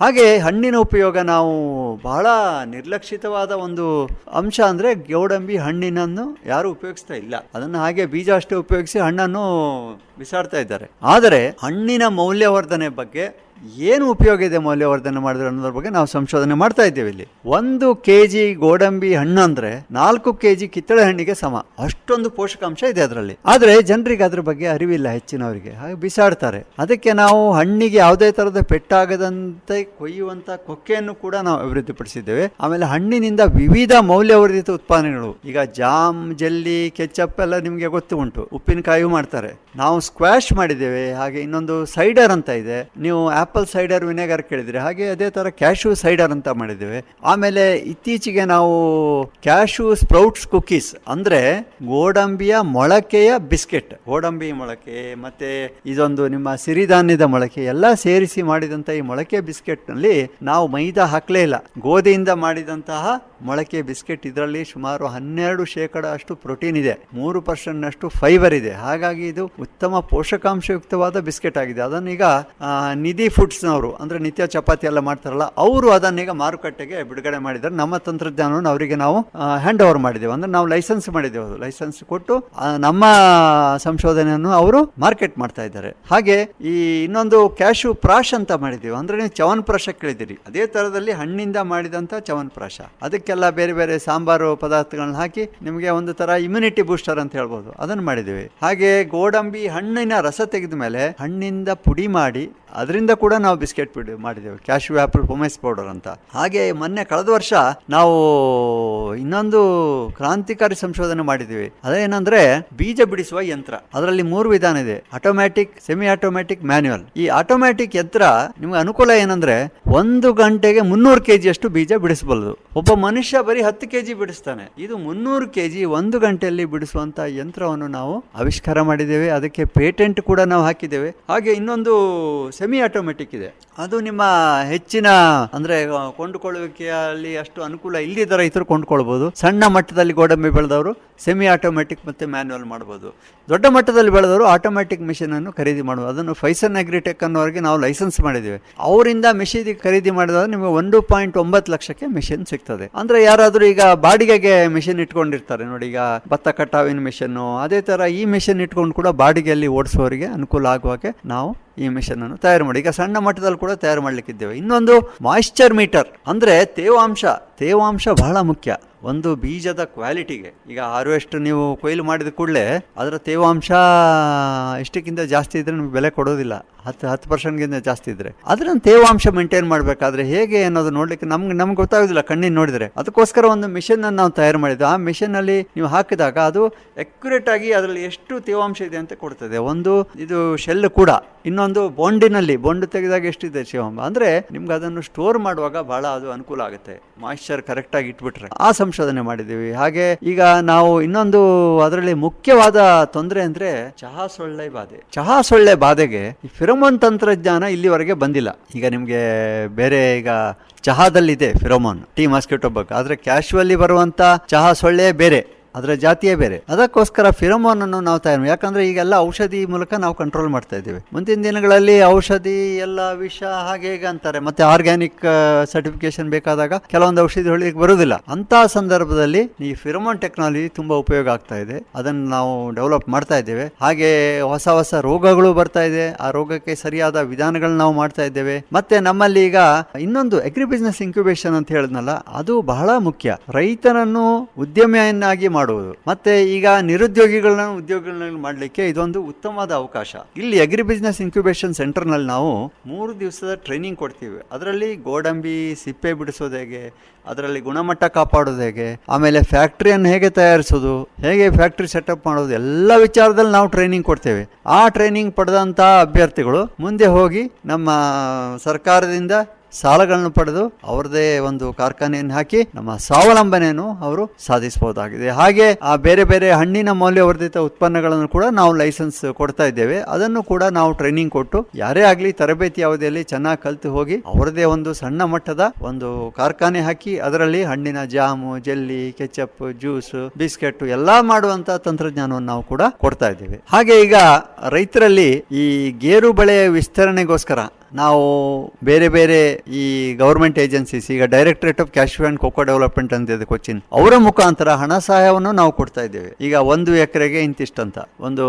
Speaker 2: ಹಾಗೆ ಹಣ್ಣಿನ ಉಪಯೋಗ ನಾವು ಬಹಳ ನಿರ್ಲಕ್ಷಿತವಾದ ಒಂದು ಅಂಶ ಅಂದರೆ ಗೌಡಂಬಿ ಹಣ್ಣಿನನ್ನು ಯಾರು ಉಪಯೋಗಿಸ್ತಾ ಇಲ್ಲ. ಅದನ್ನು ಹಾಗೆ ಬೀಜ ಅಷ್ಟೇ ಉಪಯೋಗಿಸಿ ಹಣ್ಣನ್ನು ಬಿಸಾಡ್ತಾ ಇದ್ದಾರೆ. ಆದರೆ ಹಣ್ಣಿನ ಮೌಲ್ಯವರ್ಧನೆ ಬಗ್ಗೆ ಏನು ಉಪಯೋಗ ಇದೆ ಮೌಲ್ಯವರ್ಧನೆ ಮಾಡಿದ್ರೆ ಅನ್ನೋದ್ರ ಬಗ್ಗೆ ನಾವು ಸಂಶೋಧನೆ ಮಾಡ್ತಾ ಇದ್ದೇವೆ ಇಲ್ಲಿ. ಒಂದು ಕೆ ಜಿ ಗೋಡಂಬಿ ಹಣ್ಣು ಅಂದ್ರೆ ನಾಲ್ಕು ಕೆ ಜಿ ಕಿತ್ತಳೆ ಹಣ್ಣಿಗೆ ಸಮ. ಅಷ್ಟೊಂದು ಪೋಷಕಾಂಶ ಇದೆ ಅದರಲ್ಲಿ. ಆದ್ರೆ ಜನರಿಗೆ ಅದ್ರ ಬಗ್ಗೆ ಅರಿವಿಲ್ಲ ಹೆಚ್ಚಿನವರಿಗೆ. ಹಾಗೆ ಬಿಸಾಡ್ತಾರೆ. ಅದಕ್ಕೆ ನಾವು ಹಣ್ಣಿಗೆ ಯಾವುದೇ ತರಹದ ಪೆಟ್ಟಾಗದಂತೆ ಕೊಯ್ಯುವಂತ ಕೊಕ್ಕೆಯನ್ನು ಕೂಡ ನಾವು ಅಭಿವೃದ್ಧಿಪಡಿಸಿದ್ದೇವೆ. ಆಮೇಲೆ ಹಣ್ಣಿನಿಂದ ವಿವಿಧ ಮೌಲ್ಯವರ್ಧಿತ ಉತ್ಪಾದನೆಗಳು ಈಗ ಜಾಮ್, ಜೆಲ್ಲಿ ಕೆಚ್ಚಪ್ ಎಲ್ಲ ನಿಮಗೆ ಗೊತ್ತು ಉಂಟು. ಉಪ್ಪಿನಕಾಯಿ ಮಾಡ್ತಾರೆ. ನಾವು ಸ್ಕ್ವಾಶ್ ಮಾಡಿದ್ದೇವೆ. ಹಾಗೆ ಇನ್ನೊಂದು ಸೈಡರ್ ಅಂತ ಇದೆ. ನೀವು ಆಪಲ್ ಸೈಡರ್ ವಿನೆಗರ್ ಕೇಳಿದ್ರೆ. ಹಾಗೆ ಅದೇ ಥರ ಕ್ಯಾಶು ಸೈಡರ್ ಅಂತ ಮಾಡಿದ್ದೇವೆ. ಆಮೇಲೆ ಇತ್ತೀಚೆಗೆ ನಾವು ಕ್ಯಾಶು ಸ್ಪ್ರೌಟ್ಸ್ ಕುಕೀಸ್ ಅಂದರೆ ಗೋಡಂಬಿಯ ಮೊಳಕೆಯ ಬಿಸ್ಕೆಟ್. ಗೋಡಂಬಿ ಮೊಳಕೆ ಮತ್ತು ಇದೊಂದು ನಿಮ್ಮ ಸಿರಿಧಾನ್ಯದ ಮೊಳಕೆ ಎಲ್ಲ ಸೇರಿಸಿ ಮಾಡಿದಂತ ಈ ಮೊಳಕೆ ಬಿಸ್ಕೆಟ್ನಲ್ಲಿ ನಾವು ಮೈದಾ ಹಾಕಲೇ ಇಲ್ಲ. ಗೋಧಿಯಿಂದ ಮಾಡಿದಂತಹ ಮೊಳಕೆ ಬಿಸ್ಕೆಟ್ ಇದರಲ್ಲಿ ಸುಮಾರು ಹನ್ನೆರಡು ಶೇಕಡ ಅಷ್ಟು ಪ್ರೋಟೀನ್ ಇದೆ. ಮೂರು ಪರ್ಸೆಂಟ್ ನಷ್ಟು ಫೈಬರ್ ಇದೆ. ಹಾಗಾಗಿ ಇದು ಉತ್ತಮ ಪೋಷಕಾಂಶಯುಕ್ತವಾದ ಬಿಸ್ಕೆಟ್ ಆಗಿದೆ. ಅದನ್ನೀಗ ನಿಧಿ ಫುಡ್ಸ್ನವರು, ಅಂದ್ರೆ ನಿತ್ಯ ಚಪಾತಿ ಎಲ್ಲ ಮಾಡ್ತಾರಲ್ಲ, ಅವರು ಅದನ್ನೀಗ ಮಾರುಕಟ್ಟೆಗೆ ಬಿಡುಗಡೆ ಮಾಡಿದ್ದಾರೆ. ನಮ್ಮ ತಂತ್ರಜ್ಞಾನವನ್ನು ಅವರಿಗೆ ನಾವು ಹ್ಯಾಂಡ್ ಓವರ್ ಮಾಡಿದ್ದೇವೆ. ಅಂದ್ರೆ ನಾವು ಲೈಸೆನ್ಸ್ ಮಾಡಿದ್ದೇವೆ ಅದು. ಲೈಸೆನ್ಸ್ ಕೊಟ್ಟು ನಮ್ಮ ಸಂಶೋಧನೆಯನ್ನು ಅವರು ಮಾರ್ಕೆಟ್ ಮಾಡ್ತಾ ಇದ್ದಾರೆ. ಹಾಗೆ ಈ ಇನ್ನೊಂದು ಕ್ಯಾಶು ಪ್ರಾಶ್ ಅಂತ ಮಾಡಿದ್ದೀವಿ. ಅಂದ್ರೆ ನೀವು ಚವನ್ಪ್ರಾಶ ಕೇಳಿದಿರಿ ಅದೇ ತರದಲ್ಲಿ ಹಣ್ಣಿಂದ ಮಾಡಿದಂತ ಚವನ್ಪ್ರಾಶ ಅದಕ್ಕೆಲ್ಲ ಬೇರೆ ಬೇರೆ ಸಾಂಬಾರು ಪದಾರ್ಥಗಳನ್ನ ಹಾಕಿ ನಿಮಗೆ ಒಂದು ತರ ಇಮ್ಯುನಿಟಿ ಬೂಸ್ಟರ್ ಅಂತ ಹೇಳ್ಬೋದು. ಅದನ್ನು ಮಾಡಿದ್ದೀವಿ. ಹಾಗೆ ಗೋಡಂಬಿ ಹಣ್ಣಿನ ರಸ ತೆಗೆದ ಮೇಲೆ ಹಣ್ಣಿಂದ ಪುಡಿ ಮಾಡಿ ಅದರಿಂದ ಕೂಡ ನಾವು ಬಿಸ್ಕೆಟ್ ಪುಡಿ ಮಾಡಿದ್ದೇವೆ. ಕ್ಯಾಶು ಆಪಲ್ ಪೊಮೆಸ್ ಪೌಡರ್ ಅಂತ. ಹಾಗೆ ಮೊನ್ನೆ ಕಳೆದ ವರ್ಷ ನಾವು ಇನ್ನೊಂದು ಕ್ರಾಂತಿಕಾರಿ ಸಂಶೋಧನೆ ಮಾಡಿದ್ದೀವಿ. ಅದೇನಂದ್ರೆ ಬೀಜ ಬಿಡಿಸುವ ಯಂತ್ರ. ಅದರಲ್ಲಿ ಮೂರು ವಿಧಾನ ಇದೆ. ಆಟೋಮ್ಯಾಟಿಕ್ ಸೆಮಿ ಆಟೋಮ್ಯಾಟಿಕ್ ಮ್ಯಾನ್ಯುವಲ್ ಈ ಆಟೋಮ್ಯಾಟಿಕ್ ಯಂತ್ರ ನಿಮ್ಗೆ ಅನುಕೂಲ ಏನಂದ್ರೆ ಒಂದು ಗಂಟೆಗೆ ಮುನ್ನೂರು ಕೆಜಿ ಅಷ್ಟು ಬೀಜ ಬಿಡಿಸಬಲ್ಲದು. ಒಬ್ಬ ಮನುಷ್ಯ ಬರೀ ಹತ್ತು ಕೆಜಿ ಬಿಡಿಸ್ತಾನೆ. ಇದು ಮುನ್ನೂರು ಕೆಜಿ ಒಂದು ಗಂಟೆಯಲ್ಲಿ ಬಿಡಿಸುವಂತ ಯಂತ್ರವನ್ನು ನಾವು ಆವಿಷ್ಕಾರ ಮಾಡಿದ್ದೇವೆ. ಅದಕ್ಕೆ ಪೇಟೆಂಟ್ ಕೂಡ ನಾವು ಹಾಕಿದ್ದೇವೆ. ಹಾಗೆ ಇನ್ನೊಂದು ಸೆಮಿ ಆಟೋಮೆಟಿಕ್ ಇದೆ. ಅದು ನಿಮ್ಮ ಹೆಚ್ಚಿನ, ಅಂದ್ರೆ ಕೊಂಡುಕೊಳ್ಳುವಿಕೆಯಲ್ಲಿ ಅಷ್ಟು ಅನುಕೂಲ ಇಲ್ಲದ ರೈತರು ಕೊಂಡ್ಕೊಳ್ಬಹುದು ಸಣ್ಣ ಮಟ್ಟದಲ್ಲಿ ಗೋಡಂಬಿ ಬೆಳೆದವರು ಸೆಮಿ ಆಟೋಮೆಟಿಕ್ ಮತ್ತೆ ಮ್ಯಾನ್ಯಲ್ ಮಾಡಬಹುದು ದೊಡ್ಡ ಮಟ್ಟದಲ್ಲಿ ಬೆಳೆದವರು ಆಟೋಮ್ಯಾಟಿಕ್ ಅನ್ನು ಖರೀದಿ ಮಾಡುವುದು ಅದನ್ನು ಫೈಸನ್ ಅಗ್ರಿಟೆಕ್ ಅನ್ನೋರಿಗೆ ನಾವು ಲೈಸೆನ್ಸ್ ಮಾಡಿದ್ದೇವೆ. ಅವರಿಂದ ಮಿಷಿನ್ ಖರೀದಿ ಮಾಡಿದಾಗ ನಿಮಗೆ ಒಂದು ಪಾಯಿಂಟ್ ಒಂಬತ್ತು ಲಕ್ಷಕ್ಕೆ ಮಿಷಿನ್ ಸಿಗ್ತದೆ. ಅಂದ್ರೆ ಯಾರಾದರೂ ಈಗ ಬಾಡಿಗೆಗೆ ಮಿಷಿನ್ ಇಟ್ಕೊಂಡಿರ್ತಾರೆ ನೋಡಿ, ಈಗ ಭತ್ತ ಕಟಾವಿನ ಮೆಷಿನ್ ಅದೇ ತರ ಈ ಮಿಷಿನ್ ಇಟ್ಕೊಂಡು ಕೂಡ ಬಾಡಿಗೆಯಲ್ಲಿ ಓಡಿಸುವವರಿಗೆ ಅನುಕೂಲ ಆಗುವಾಗೆ ನಾವು ಈ ಮಿಷನ್ ಅನ್ನು ತಯಾರು ಮಾಡಿ. ಈಗ ಸಣ್ಣ ಮಟ್ಟದಲ್ಲಿ ಕೂಡ ತಯಾರು ಮಾಡ್ಲಿಕ್ಕಿದ್ದೇವೆ. ಇನ್ನೊಂದು ಮಾಯಿಶ್ಚರ್ ಮೀಟರ್ ಅಂದ್ರೆ ತೇವಾಂಶ. ತೇವಾಂಶ ಬಹಳ ಮುಖ್ಯ. ಒಂದು ಬೀಜದ ಕ್ವಾಲಿಟಿಗೆ ಈಗ ಹಾರ್ವೆಸ್ಟ್ ನೀವು ಕೊಯ್ಲು ಮಾಡಿದ ಕೂಡಲೇ ಅದರ ತೇವಾಂಶ ಇಷ್ಟಕ್ಕಿಂತ ಜಾಸ್ತಿ ಇದ್ರೆ ನಿಮ್ಗೆ ಬೆಲೆ ಕೊಡೋದಿಲ್ಲ. ಹತ್ತು ಹತ್ತು ಪರ್ಸೆಂಟ್ಗಿಂತ ಜಾಸ್ತಿ ಇದ್ರೆ. ಅದ್ರ ತೇವಾಂಶ ಮೇಂಟೈನ್ ಮಾಡಬೇಕಾದ್ರೆ ಹೇಗೆ ಅನ್ನೋದು ನೋಡ್ಲಿಕ್ಕೆ ನಮ್ಗೆ ನಮ್ಗೆ ಗೊತ್ತಾಗೋದಿಲ್ಲ ಕಣ್ಣಿನ ನೋಡಿದರೆ. ಅದಕ್ಕೋಸ್ಕರ ಒಂದು ಮಿಷನ್ ಅನ್ನು ನಾವು ತಯಾರು ಮಾಡಿದ್ದು. ಆ ಮಿಷನ್ ಅಲ್ಲಿ ನೀವು ಹಾಕಿದಾಗ ಅದು ಆಗಿ ಅದರಲ್ಲಿ ಎಷ್ಟು ತೇವಾಂಶ ಇದೆ ಅಂತ ಕೊಡ್ತದೆ. ಒಂದು ಇದು ಶೆಲ್ ಕೂಡ. ಇನ್ನೊಂದು ಬೊಂಡಿನಲ್ಲಿ ಬೊಂಡು ತೆಗೆದಾಗ ಎಷ್ಟಿದೆ ತೇವಾಂಶ ಅಂದ್ರೆ ನಿಮ್ಗೆ ಅದನ್ನು ಸ್ಟೋರ್ ಮಾಡುವಾಗ ಬಹಳ ಅದು ಅನುಕೂಲ ಆಗುತ್ತೆ. ಮಾಯಿಶ್ಚರ್ ಕರೆಕ್ಟಾಗಿ ಇಟ್ಬಿಟ್ರೆ. ಆ ಸಂಶೋಧನೆ ಮಾಡಿದ್ದೀವಿ. ಹಾಗೆ ಈಗ ನಾವು ಇನ್ನೊಂದು ಅದರಲ್ಲಿ ಮುಖ್ಯವಾದ ತೊಂದರೆ ಅಂದ್ರೆ ಚಹಾ ಸೊಳ್ಳೆ ಬಾಧೆ. ಚಹಾ ಸೊಳ್ಳೆ ಬಾಧೆಗೆ ಈ ಫಿರಮೋನ್ ತಂತ್ರಜ್ಞಾನ ಇಲ್ಲಿವರೆಗೆ ಬಂದಿಲ್ಲ. ಈಗ ನಿಮಗೆ ಬೇರೆ ಈಗ ಚಹಾದಲ್ಲಿದೆ ಫಿರೋಮೋನ್, ಟೀ, ಮಾಸ್ಕಿಟೋ ಬಗ್. ಆದರೆ ಕ್ಯಾಶುವಲ್ಲಿ ಬರುವಂತ ಚಹಾ ಸೊಳ್ಳೆ ಬೇರೆ. ಅದರ ಜಾತಿಯೇ ಬೇರೆ. ಅದಕ್ಕೋಸ್ಕರ ಫಿರೋಮೋನ್ ಅನ್ನು ನಾವು ತಯಾರು ಮಾಡಿ- ಯಾಕಂದ್ರೆ ಈಗೆಲ್ಲ ಔಷಧಿ ಮೂಲಕ ನಾವು ಕಂಟ್ರೋಲ್ ಮಾಡ್ತಾ ಇದ್ದೇವೆ. ಮುಂದಿನ ದಿನಗಳಲ್ಲಿ ಔಷಧಿ, ಎಲ್ಲ ವಿಷ ಹಾಗೆ ಹೀಗೆ ಅಂತಾರೆ. ಮತ್ತೆ ಆರ್ಗ್ಯಾನಿಕ್ ಸರ್ಟಿಫಿಕೇಶನ್ ಬೇಕಾದಾಗ ಕೆಲವೊಂದು ಔಷಧಿ ಹೊಳಿಗೆ ಬರುವುದಿಲ್ಲ. ಅಂತ ಸಂದರ್ಭದಲ್ಲಿ ಈ ಫಿರೋಮೋನ್ ಟೆಕ್ನಾಲಜಿ ತುಂಬಾ ಉಪಯೋಗ ಆಗ್ತಾ ಇದೆ. ಅದನ್ನು ನಾವು ಡೆವಲಪ್ ಮಾಡ್ತಾ ಇದ್ದೇವೆ. ಹಾಗೆ ಹೊಸ ಹೊಸ ರೋಗಗಳು ಬರ್ತಾ ಇದೆ. ಆ ರೋಗಕ್ಕೆ ಸರಿಯಾದ ವಿಧಾನಗಳನ್ನ ನಾವು ಮಾಡ್ತಾ ಇದ್ದೇವೆ. ಮತ್ತೆ ನಮ್ಮಲ್ಲಿ ಈಗ ಇನ್ನೊಂದು ಅಗ್ರಿ ಬಿಸ್ನೆಸ್ ಇನ್ಕ್ಯುಬೇಷನ್ ಅಂತ ಹೇಳಿದ್ನಲ್ಲ, ಅದು ಬಹಳ ಮುಖ್ಯ. ರೈತನನ್ನು ಉದ್ಯಮಿಯನ್ನಾಗಿ ಮಾಡುವುದು. ಮತ್ತೆ ಈಗ ನಿರುದ್ಯೋಗಿಗಳನ್ನ ಉದ್ಯೋಗಿಗಳನ್ನ ಮಾಡಲಿಕ್ಕೆ ಇದೊಂದು ಉತ್ತಮವಾದ ಅವಕಾಶ. ಇಲ್ಲಿ ಅಗ್ರಿ ಬಿಸ್ನೆಸ್ ಇನ್ಕ್ಯುಬೇಷನ್ ಸೆಂಟರ್ನಲ್ಲಿ ನಾವು ಮೂರು ದಿವಸದ ಟ್ರೈನಿಂಗ್ ಕೊಡ್ತೀವಿ. ಅದರಲ್ಲಿ ಗೋಡಂಬಿ, ಸಿಪ್ಪೆ ಬಿಡಿಸೋದು ಹೇಗೆ, ಅದರಲ್ಲಿ ಗುಣಮಟ್ಟ ಕಾಪಾಡೋದು ಹೇಗೆ, ಆಮೇಲೆ ಫ್ಯಾಕ್ಟ್ರಿಯನ್ನು ಹೇಗೆ ತಯಾರಿಸೋದು, ಹೇಗೆ ಫ್ಯಾಕ್ಟ್ರಿ ಸೆಟಪ್ ಮಾಡೋದು, ಎಲ್ಲ ವಿಚಾರದಲ್ಲಿ ನಾವು ಟ್ರೈನಿಂಗ್ ಕೊಡ್ತೇವೆ. ಆ ಟ್ರೈನಿಂಗ್ ಪಡೆದಂತಹ ಅಭ್ಯರ್ಥಿಗಳು ಮುಂದೆ ಹೋಗಿ ನಮ್ಮ ಸರ್ಕಾರದಿಂದ ಸಾಲಗಳನ್ನು ಪಡೆದು ಅವರದೇ ಒಂದು ಕಾರ್ಖಾನೆಯನ್ನು ಹಾಕಿ ನಮ್ಮ ಸ್ವಾವಲಂಬನೆಯನ್ನು ಅವರು ಸಾಧಿಸಬಹುದಾಗಿದೆ. ಹಾಗೆ ಆ ಬೇರೆ ಬೇರೆ ಹಣ್ಣಿನ ಮೌಲ್ಯವರ್ಧಿತ ಉತ್ಪನ್ನಗಳನ್ನು ಕೂಡ ನಾವು ಲೈಸೆನ್ಸ್ ಕೊಡ್ತಾ ಇದ್ದೇವೆ. ಅದನ್ನು ಕೂಡ ನಾವು ಟ್ರೈನಿಂಗ್ ಕೊಟ್ಟು ಯಾರೇ ಆಗಲಿ ತರಬೇತಿ ಅವಧಿಯಲ್ಲಿ ಚೆನ್ನಾಗಿ ಕಲಿತು ಹೋಗಿ ಅವರದೇ ಒಂದು ಸಣ್ಣ ಮಟ್ಟದ ಒಂದು ಕಾರ್ಖಾನೆ ಹಾಕಿ ಅದರಲ್ಲಿ ಹಣ್ಣಿನ jam, jelly, ketchup, juice, biscuit ಎಲ್ಲಾ ಮಾಡುವಂತ ತಂತ್ರಜ್ಞಾನವನ್ನು ನಾವು ಕೂಡ ಕೊಡ್ತಾ ಇದ್ದೇವೆ. ಹಾಗೆ ಈಗ ರೈತರಲ್ಲಿ ಈ ಗೇರು ಬೆಳೆ ವಿಸ್ತರಣೆಗೋಸ್ಕರ ನಾವು ಬೇರೆ ಬೇರೆ ಈ ಗೌರ್ಮೆಂಟ್ ಏಜೆನ್ಸೀಸ್ ಈಗ directorate of cashew and cocoa development ಅಂತ ಇದೆ ಕೊಚ್ಚಿನ್, ಅವರ ಮುಖಾಂತರ ಹಣ ಸಹಾಯವನ್ನು ನಾವು ಕೊಡ್ತಾ ಇದ್ದೇವೆ. ಈಗ ಒಂದು ಎಕರೆಗೆ ಇಂತಿಷ್ಟಂತ ಒಂದು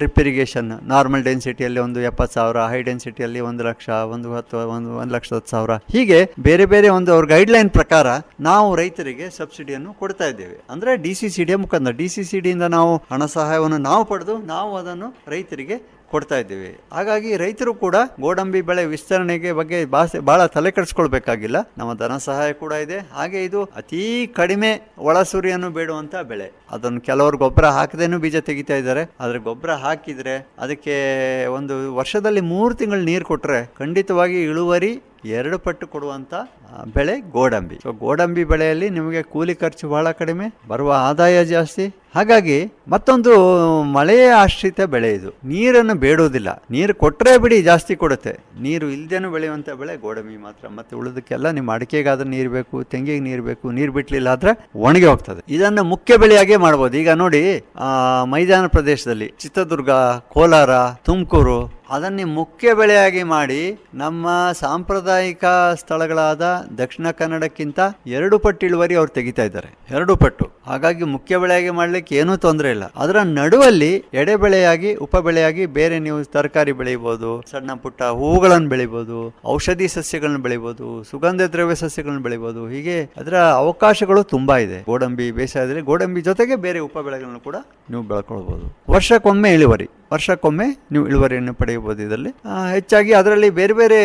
Speaker 2: ಡ್ರಿಪ್ ಇರಿಗೇಷನ್ ನಾರ್ಮಲ್ ಡೆನ್ಸಿಟಿಯಲ್ಲಿ ಒಂದು ಎಪ್ಪತ್ತು ಸಾವಿರ ಹೈ ಡೆನ್ಸಿಟಿಯಲ್ಲಿ ಒಂದು ಲಕ್ಷ, ಒಂದು ಹತ್ತು, ಒಂದು ಒಂದು ಲಕ್ಷ ಹತ್ತು ಸಾವಿರ. ಹೀಗೆ ಬೇರೆ ಬೇರೆ ಒಂದು ಅವ್ರ ಗೈಡ್ಲೈನ್ ಪ್ರಕಾರ ನಾವು ರೈತರಿಗೆ ಸಬ್ಸಿಡಿಯನ್ನು ಕೊಡ್ತಾ ಇದ್ದೇವೆ. ಅಂದ್ರೆ ಡಿ ಸಿ ಸಿ ಡಿ ಮುಖಾಂತರ. ಡಿ ಸಿ ಸಿ ಡಿಯಿಂದ ನಾವು ಹಣ ಸಹಾಯವನ್ನು ನಾವು ಪಡೆದು ನಾವು ಅದನ್ನು ರೈತರಿಗೆ ಕೊಡ್ತಾ ಇದ್ದೀವಿ. ಹಾಗಾಗಿ ರೈತರು ಕೂಡ ಗೋಡಂಬಿ ಬೆಳೆ ವಿಸ್ತರಣೆಗೆ ಬಗ್ಗೆ ಭಾಷೆ ಬಹಳ ತಲೆ ಕೆಡಿಸ್ಕೊಳ್ಬೇಕಾಗಿಲ್ಲ. ನಮ್ಮ ಧನ ಸಹಾಯ ಕೂಡ ಇದೆ. ಹಾಗೆ ಇದು ಅತೀ ಕಡಿಮೆ ಒಳಸುರಿಯನ್ನು ಬೇಡುವಂತ ಬೆಳೆ. ಅದನ್ನು ಕೆಲವರು ಗೊಬ್ಬರ ಹಾಕದೇನು ಬೀಜ ತೆಗಿತಾ ಇದ್ದಾರೆ. ಆದರೆ ಗೊಬ್ಬರ ಹಾಕಿದ್ರೆ ಅದಕ್ಕೆ ಒಂದು ವರ್ಷದಲ್ಲಿ ಮೂರು ತಿಂಗಳು ನೀರು ಕೊಟ್ರೆ ಖಂಡಿತವಾಗಿ ಇಳುವರಿ ಎರಡು ಪಟ್ಟು ಕೊಡುವಂತ ಬೆಳೆ ಗೋಡಂಬಿ. ಸೊ ಗೋಡಂಬಿ ಬೆಳೆಯಲ್ಲಿ ನಿಮಗೆ ಕೂಲಿ ಖರ್ಚು ಬಹಳ ಕಡಿಮೆ, ಬರುವ ಆದಾಯ ಜಾಸ್ತಿ. ಹಾಗಾಗಿ ಮತ್ತೊಂದು ಮಳೆಯ ಆಶ್ರಿತ ಬೆಳೆ ಇದು. ನೀರನ್ನು ಬೇಡುವುದಿಲ್ಲ. ನೀರು ಕೊಟ್ಟರೆ ಬಿಡಿ ಜಾಸ್ತಿ ಕೊಡುತ್ತೆ. ನೀರು ಇಲ್ದೇನು ಬೆಳೆಯುವಂಥ ಬೆಳೆ ಗೋಡಂಬಿ ಮಾತ್ರ. ಮತ್ತೆ ಉಳಿದಕ್ಕೆಲ್ಲ ನಿಮ್ಮ ಅಡಿಕೆಗಾದ್ರೆ ನೀರು ಬೇಕು, ತೆಂಗಿಗೆ ನೀರು ಬೇಕು, ನೀರು ಬಿಟ್ಲಿಲ್ಲ ಆದರೆ ಒಣಗಿ ಹೋಗ್ತದೆ. ಇದನ್ನು ಮುಖ್ಯ ಬೆಳೆಯಾಗೇ ಮಾಡ್ಬೋದು. ಈಗ ನೋಡಿ ಮೈದಾನ ಪ್ರದೇಶದಲ್ಲಿ ಚಿತ್ರದುರ್ಗ, ಕೋಲಾರ, ತುಮಕೂರು ಅದನ್ನೇ ಮುಖ್ಯ ಬೆಳೆಯಾಗಿ ಮಾಡಿ ನಮ್ಮ ಸಾಂಪ್ರದಾಯಿಕ ಸ್ಥಳಗಳಾದ ದಕ್ಷಿಣ ಕನ್ನಡಕ್ಕಿಂತ ಎರಡು ಪಟ್ಟು ಇಳುವರಿ ಅವ್ರು ತೆಗಿತಾ ಇದ್ದಾರೆ. ಎರಡು ಪಟ್ಟು. ಹಾಗಾಗಿ ಮುಖ್ಯ ಬೆಳೆಯಾಗಿ ಮಾಡ್ಲಿಕ್ಕೆ ಏನೂ ತೊಂದರೆ ಇಲ್ಲ. ಅದರ ನಡುವಲ್ಲಿ ಎಡೆ ಬೆಳೆಯಾಗಿ ಉಪ ಬೆಳೆಯಾಗಿ ಬೇರೆ ನೀವು ತರಕಾರಿ ಬೆಳಿಬೋದು ಸಣ್ಣ ಪುಟ್ಟ ಹೂಗಳನ್ನು ಬೆಳಿಬೋದು ಔಷಧಿ ಸಸ್ಯಗಳನ್ನು ಬೆಳಿಬೋದು ಸುಗಂಧ ದ್ರವ್ಯ ಸಸ್ಯಗಳನ್ನು ಬೆಳಿಬೋದು ಹೀಗೆ ಅದರ ಅವಕಾಶಗಳು ತುಂಬಾ ಇದೆ. ಗೋಡಂಬಿ ಬೇಸಾಯದಲ್ಲಿ ಗೋಡಂಬಿ ಜೊತೆಗೆ ಬೇರೆ ಉಪ ಬೆಳೆಗಳನ್ನು ಕೂಡ ನೀವು ಬೆಳ್ಕೊಳ್ಬೋದು ವರ್ಷಕ್ಕೊಮ್ಮೆ ಇಳುವರಿ. ವರ್ಷಕ್ಕೊಮ್ಮೆ ನೀವು ಇಳುವರಿಯನ್ನು ಪಡೆಯಬಹುದು ಇದರಲ್ಲಿ. ಹೆಚ್ಚಾಗಿ ಅದರಲ್ಲಿ ಬೇರೆ ಬೇರೆ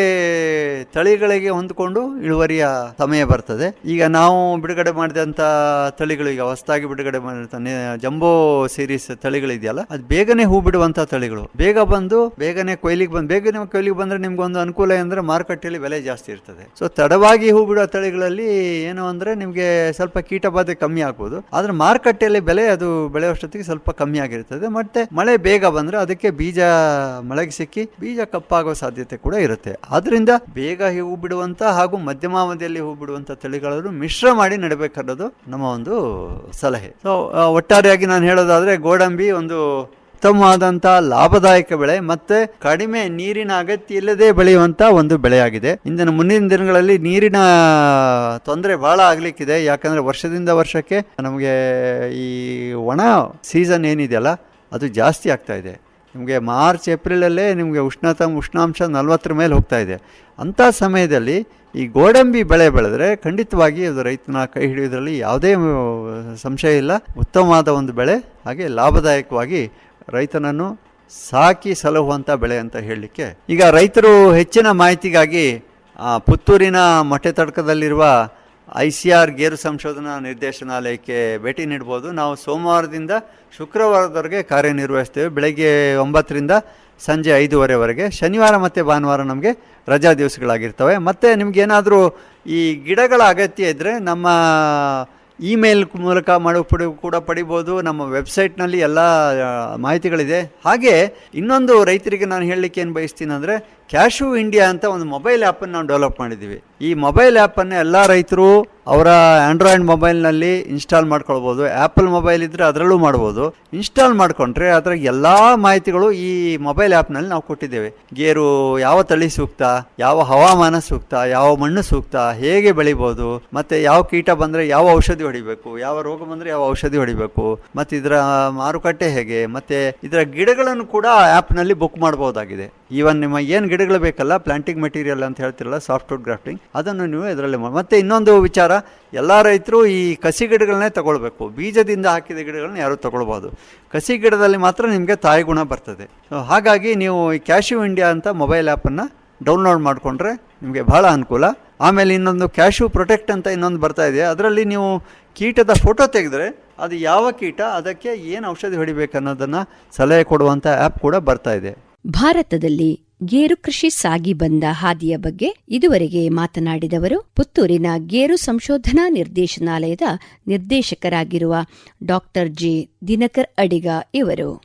Speaker 2: ತಳಿಗಳಿಗೆ ಹೊಂದಿಕೊಂಡು ಇಳುವರಿಯ ಸಮಯ ಬರ್ತದೆ. ಈಗ ನಾವು ಬಿಡುಗಡೆ ಮಾಡಿದಂಥ ತಳಿಗಳು, ಈಗ ಹೊಸದಾಗಿ ಬಿಡುಗಡೆ ಮಾಡಿದಂಥ ಜಂಬೋ ಸೀರೀಸ್ ತಳಿಗಳಿದೆಯಲ್ಲ, ಅದು ಬೇಗನೆ ಹೂ ಬಿಡುವಂಥ ತಳಿಗಳು. ಬೇಗ ಬಂದು, ಬೇಗನೆ ಕೊಯ್ಲಿಗೆ ಬಂದು, ಬೇಗನೆ ಕೊಯ್ಲಿಗೆ ಬಂದ್ರೆ ನಿಮ್ಗೊಂದು ಅನುಕೂಲ ಅಂದ್ರೆ ಮಾರುಕಟ್ಟೆಯಲ್ಲಿ ಬೆಲೆ ಜಾಸ್ತಿ ಇರ್ತದೆ. ಸೊ ತಡವಾಗಿ ಹೂ ಬಿಡುವ ತಳಿಗಳಲ್ಲಿ ಏನು ಅಂದ್ರೆ ನಿಮಗೆ ಸ್ವಲ್ಪ ಕೀಟಬಾಧೆ ಕಮ್ಮಿ ಆಗ್ಬೋದು. ಆದ್ರೆ ಮಾರುಕಟ್ಟೆಯಲ್ಲಿ ಬೆಲೆ ಅದು ಬೆಳೆಯುವಷ್ಟೊತ್ತಿಗೆ ಸ್ವಲ್ಪ ಕಮ್ಮಿ ಆಗಿರ್ತದೆ. ಮತ್ತೆ ಮಳೆ ಬೇಗ ಬಂದ್ರೆ ಅದಕ್ಕೆ ಬೀಜ ಮಳೆಗೆ ಸಿಕ್ಕಿ ಬೀಜ ಕಪ್ಪಾಗೋ ಸಾಧ್ಯತೆ ಕೂಡ ಇರುತ್ತೆ. ಆದ್ದರಿಂದ ಬೇಗ ಹೂ ಬಿಡುವಂತ ಹಾಗೂ ಮಧ್ಯಮಾವಧಿಯಲ್ಲಿ ಹೂ ಬಿಡುವಂತ ತಳಿಗಳನ್ನು ಮಿಶ್ರ ಮಾಡಿ ನೆಡಬೇಕನ್ನೋದು ನಮ್ಮ ಒಂದು ಸಲಹೆ. ಸೊ ಒಟ್ಟಾರೆಯಾಗಿ ನಾನು ಹೇಳೋದಾದ್ರೆ ಗೋಡಂಬಿ ಒಂದು ಉತ್ತಮವಾದಂಥ ಲಾಭದಾಯಕ ಬೆಳೆ ಮತ್ತೆ ಕಡಿಮೆ ನೀರಿನ ಅಗತ್ಯ ಇಲ್ಲದೆ ಬೆಳೆಯುವಂತ ಒಂದು ಬೆಳೆಯಾಗಿದೆ. ಇಂದಿನ ಮುಂದಿನ ದಿನಗಳಲ್ಲಿ ನೀರಿನ ತೊಂದರೆ ಬಹಳ ಆಗ್ಲಿಕ್ಕಿದೆ. ಯಾಕಂದ್ರೆ ವರ್ಷದಿಂದ ವರ್ಷಕ್ಕೆ ನಮಗೆ ಈ ಒಣ ಸೀಸನ್ ಏನಿದೆಯಲ್ಲ ಅದು ಜಾಸ್ತಿ ಆಗ್ತಾಯಿದೆ ನಿಮಗೆ ಮಾರ್ಚ್, ಏಪ್ರಿಲಲ್ಲೇ ನಿಮಗೆ ಉಷ್ಣತ ಉಷ್ಣಾಂಶ ನಲ್ವತ್ತರ ಮೇಲೆ ಹೋಗ್ತಾ ಇದೆ. ಅಂಥ ಸಮಯದಲ್ಲಿ ಈ ಗೋಡಂಬಿ ಬೆಳೆ ಬೆಳೆದ್ರೆ ಖಂಡಿತವಾಗಿ ಅದು ರೈತನ ಕೈ ಹಿಡಿಯೋದ್ರಲ್ಲಿ ಯಾವುದೇ ಸಂಶಯ ಇಲ್ಲ. ಉತ್ತಮವಾದ ಒಂದು ಬೆಳೆ, ಹಾಗೆ ಲಾಭದಾಯಕವಾಗಿ ರೈತನನ್ನು ಸಾಕಿ ಸಲಹುವಂಥ ಬೆಳೆ ಅಂತ ಹೇಳಲಿಕ್ಕೆ. ಈಗ ರೈತರು ಹೆಚ್ಚಿನ ಮಾಹಿತಿಗಾಗಿ ಪುತ್ತೂರಿನ ಮೊಟ್ಟೆ ತಡ್ಕದಲ್ಲಿರುವ ಐ ಸಿ ಆರ್ ಗೇರು ಸಂಶೋಧನಾ ನಿರ್ದೇಶನಾಲಯಕ್ಕೆ ಭೇಟಿ ನೀಡ್ಬೋದು. ನಾವು ಸೋಮವಾರದಿಂದ ಶುಕ್ರವಾರದವರೆಗೆ ಕಾರ್ಯನಿರ್ವಹಿಸ್ತೇವೆ. ಬೆಳಗ್ಗೆ ಒಂಬತ್ತರಿಂದ ಸಂಜೆ ಐದೂವರೆವರೆಗೆ. ಶನಿವಾರ ಮತ್ತು ಭಾನುವಾರ ನಮಗೆ ರಜಾ ದಿವಸಗಳಾಗಿರ್ತವೆ. ಮತ್ತು ನಿಮಗೇನಾದರೂ ಈ ಗಿಡಗಳ ಅಗತ್ಯ ಇದ್ದರೆ ನಮ್ಮ ಇಮೇಲ್ ಮೂಲಕ ಮಾಡೋ ಪಡಿ, ಕೂಡ ಪಡಿಬೋದು. ನಮ್ಮ ವೆಬ್ಸೈಟ್ನಲ್ಲಿ ಎಲ್ಲ ಮಾಹಿತಿಗಳಿದೆ. ಹಾಗೆ ಇನ್ನೊಂದು ರೈತರಿಗೆ ನಾನು ಹೇಳಲಿಕ್ಕೆ ಏನು ಬಯಸ್ತೀನಿ ಅಂದರೆ ಕ್ಯಾಶು ಇಂಡಿಯಾ ಅಂತ ಒಂದು ಮೊಬೈಲ್ ಆ್ಯಪನ್ನು ನಾವು ಡೆವಲಪ್ ಮಾಡಿದ್ದೀವಿ. ಈ ಮೊಬೈಲ್ ಆ್ಯಪನ್ನು ಎಲ್ಲ ರೈತರು ಅವರ ಆಂಡ್ರಾಯ್ಡ್ ಮೊಬೈಲ್ನಲ್ಲಿ ಇನ್ಸ್ಟಾಲ್ ಮಾಡ್ಕೊಳ್ಬೋದು ಆ್ಯಪಲ್ ಮೊಬೈಲ್ ಇದ್ದರೆ ಅದರಲ್ಲೂ ಮಾಡ್ಬೋದು. ಇನ್ಸ್ಟಾಲ್ ಮಾಡಿಕೊಂಡ್ರೆ ಅದರ ಎಲ್ಲ ಮಾಹಿತಿಗಳು ಈ ಮೊಬೈಲ್ ಆ್ಯಪ್ನಲ್ಲಿ ನಾವು ಕೊಟ್ಟಿದ್ದೇವೆ. ಗೇರು ಯಾವ ತಳಿ ಸೂಕ್ತ, ಯಾವ ಹವಾಮಾನ ಸೂಕ್ತ, ಯಾವ ಮಣ್ಣು ಸೂಕ್ತ, ಹೇಗೆ ಬೆಳಿಬೋದು, ಮತ್ತು ಯಾವ ಕೀಟ ಬಂದರೆ ಯಾವ ಔಷಧಿ ಹೊಡಿಬೇಕು, ಯಾವ ರೋಗ ಬಂದರೆ ಯಾವ ಔಷಧಿ ಹೊಡಿಬೇಕು, ಮತ್ತು ಇದರ ಮಾರುಕಟ್ಟೆ ಹೇಗೆ, ಮತ್ತು ಇದರ ಗಿಡಗಳನ್ನು ಕೂಡ ಆ್ಯಪ್ನಲ್ಲಿ ಬುಕ್ ಮಾಡ್ಬೋದಾಗಿದೆ. ಈವನ್ ನಿಮ್ಮ ಏನು ಗಿಡಗಳು ಬೇಕಲ್ಲ ಪ್ಲಾಂಟಿಂಗ್ ಮೆಟೀರಿಯಲ್ ಅಂತ ಹೇಳ್ತಿರಲ್ಲ ಸಾಫ್ಟ್ವುಡ್ ಗ್ರಾಫ್ಟಿಂಗ್ ಅದನ್ನು ನೀವು ಇದರಲ್ಲಿ ಮತ್ತು ಇನ್ನೊಂದು ವಿಚಾರ, ಎಲ್ಲ ರೈತರು ಈ ಕಸಿ ಗಿಡಗಳನ್ನೇ ತಗೊಳ್ಬೇಕು. ಬೀಜದಿಂದ ಹಾಕಿದ ಗಿಡಗಳನ್ನ ಯಾರು ತಗೊಳ್ಬೋದು ಕಸಿ ಗಿಡದಲ್ಲಿ ಮಾತ್ರ ನಿಮಗೆ ತಾಯಿ ಗುಣ ಬರ್ತದೆ. ಹಾಗಾಗಿ ನೀವು ಈ ಕ್ಯಾಶ್ಯೂ ಇಂಡಿಯಾ ಅಂತ ಮೊಬೈಲ್ ಆ್ಯಪನ್ನು ಡೌನ್ಲೋಡ್ ಮಾಡಿಕೊಂಡ್ರೆ ನಿಮಗೆ ಬಹಳ ಅನುಕೂಲ. ಆಮೇಲೆ ಇನ್ನೊಂದು ಕ್ಯಾಶ್ಯೂ ಪ್ರೊಟೆಕ್ಟ್ ಅಂತ ಇನ್ನೊಂದು ಬರ್ತಾ ಇದೆ. ಅದರಲ್ಲಿ ನೀವು ಕೀಟದ ಫೋಟೋ ತೆಗೆದ್ರೆ ಅದು ಯಾವ ಕೀಟ, ಅದಕ್ಕೆ ಏನು ಔಷಧಿ ಹೊಡಿಬೇಕು ಅನ್ನೋದನ್ನು ಸಲಹೆ ಕೊಡುವಂಥ ಆ್ಯಪ್ ಕೂಡ ಬರ್ತಾ ಇದೆ.
Speaker 1: ಭಾರತದಲ್ಲಿ ಗೇರು ಕೃಷಿ ಸಾಗಿ ಬಂದ ಹಾದಿಯ ಬಗ್ಗೆ ಇದುವರೆಗೆ ಮಾತನಾಡಿದವರು ಪುತ್ತೂರಿನ ಗೇರು ಸಂಶೋಧನಾ ನಿರ್ದೇಶನಾಲಯದ ನಿರ್ದೇಶಕರಾಗಿರುವ ಡಾಕ್ಟರ್ ಜಿ ದಿನಕರ್ ಅಡಿಗ ಇವರು.